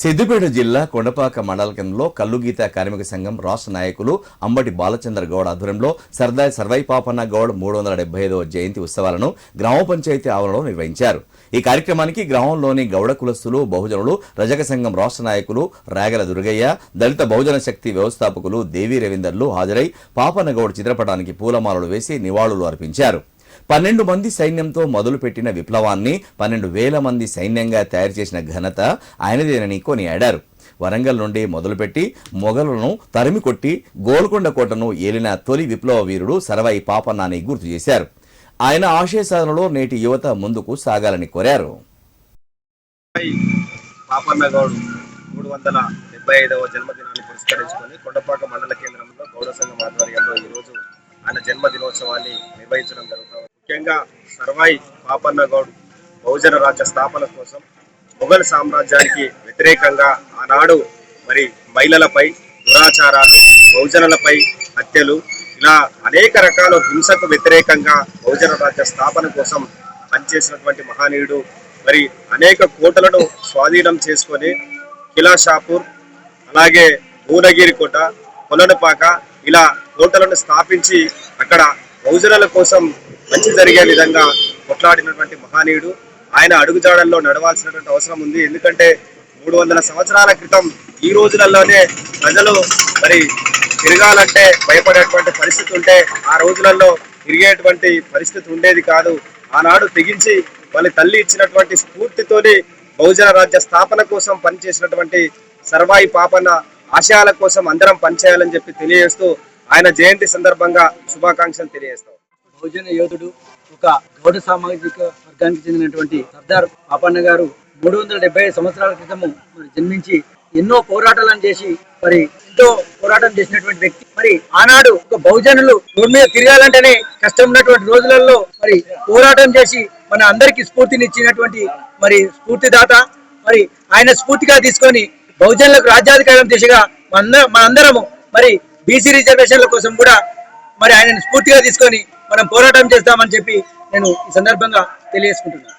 సిద్దిపేట జిల్లా కొండపాక మండల కేంద్రంలో కల్లుగీత కార్మిక సంఘం రాష్ట్ర నాయకులు అంబటి బాలచంద్ర గౌడ్ ఆధ్వర్యంలో సర్దార్ సర్వై పాపన్న గౌడ్ మూడు వందల డెబ్బై ఐదవ జయంతి ఉత్సవాలను గ్రామ పంచాయతీ ఆవరణలో నిర్వహించారు. ఈ కార్యక్రమానికి గ్రామంలోని గౌడ కులస్తులు బహుజనులు రజక సంఘం రాష్ట్ర నాయకులు రాగల దుర్గయ్య దళిత బహుజన శక్తి వ్యవస్థాపకులు దేవి రవీందర్లు హాజరై పాపన్న గౌడ్ చిత్రపటానికి పూలమాలలు వేసి నివాళులు అర్పించారు. పన్నెండు మంది సైన్యంతో మొదలుపెట్టిన విప్లవాన్ని పన్నెండు వేల మంది సైన్యంగా తయారు చేసిన ఘనత ఆయనదేనని కొనియాడారు. వరంగల్ నుండి మొదలుపెట్టి మొఘలులను తరిమి కొట్టి గోల్కొండ కోటను ఏలిన తొలి విప్లవ వీరుడు సరవై పాపన్నాని గుర్తు చేశారు. ఆయన ఆశయ సాధనలో నేటి యువత ముందుకు సాగాలని కోరారు. పాపన్న గౌడ్ మూడు వందల డెబ్బై ఐదవ జన్మదినాన్ని పురస్కరించుకొని కొండపాక మండల కేంద్రంలో గౌడ సంఘం ఆధ్వర్యంలో ఈరోజు ఆయన జన్మదినోత్సవాన్ని నిర్వహించడం జరుగుతుంది. ముఖ్యంగా సర్వాయి పాపన్న గౌడ్ బహుజన రాజ్య స్థాపన కోసం మొఘల్ సామ్రాజ్యానికి వ్యతిరేకంగా ఆనాడు మరి మహిళలపై దురాచారాలు బహుజనులపై హత్యలు ఇలా అనేక రకాల హింసకు వ్యతిరేకంగా బహుజన రాజ్య స్థాపన కోసం పనిచేసినటువంటి మహనీయుడు మరి అనేక కోటలను స్వాధీనం చేసుకొని కిలా షాపూర్ అలాగే భువనగిరి కోట కొలనుపాక ఇలా తోటలను స్థాపించి అక్కడ బహుజనుల కోసం మంచి జరిగే విధంగా కొట్లాడినటువంటి మహనీయుడు. ఆయన అడుగుజాడల్లో నడవాల్సినటువంటి అవసరం ఉంది. ఎందుకంటే మూడు వందల సంవత్సరాల క్రితం ఈ రోజులలోనే ప్రజలు మరి తిరగాలంటే భయపడేటువంటి పరిస్థితి ఉంటే ఆ రోజులలో తిరిగేటువంటి పరిస్థితి ఉండేది కాదు. ఆనాడు తెగించి వాళ్ళ తల్లి ఇచ్చినటువంటి స్ఫూర్తితోని బహుజన రాజ్య స్థాపన కోసం పనిచేసినటువంటి సర్వాయి పాపన్న ఆశయాల కోసం అందరం పనిచేయాలని చెప్పి తెలియజేస్తూ ఆయన జయంతి సందర్భంగా శుభాకాంక్షలు తెలియజేస్తాం. బహుజన యోధుడు ఒక గౌడ సామాజిక వర్గానికి చెందినటువంటి సర్దార్ పాపన్న గారు మూడు వందల డెబ్బై ఐదు సంవత్సరాల క్రితము మరి జన్మించి ఎన్నో పోరాటాలను చేసి మరి ఎంతో పోరాటం చేసినటువంటి వ్యక్తి. మరి ఆనాడు ఒక బహుజనులు రోడ్డు మీద తిరగాలంటేనే కష్టం ఉన్నటువంటి రోజులలో మరి పోరాటం చేసి మన అందరికి స్ఫూర్తినిచ్చినటువంటి మరి స్ఫూర్తిదాత. మరి ఆయన స్ఫూర్తిగా తీసుకొని బహుజనులకు రాజ్యాధికారం దిశగా మన మనందరము మరి బీసీ రిజర్వేషన్ల కోసం కూడా మరి ఆయనను స్ఫూర్తిగా తీసుకొని మనం పోరాటం చేస్తామని చెప్పి నేను ఈ సందర్భంగా తెలియజేసుకుంటున్నాను.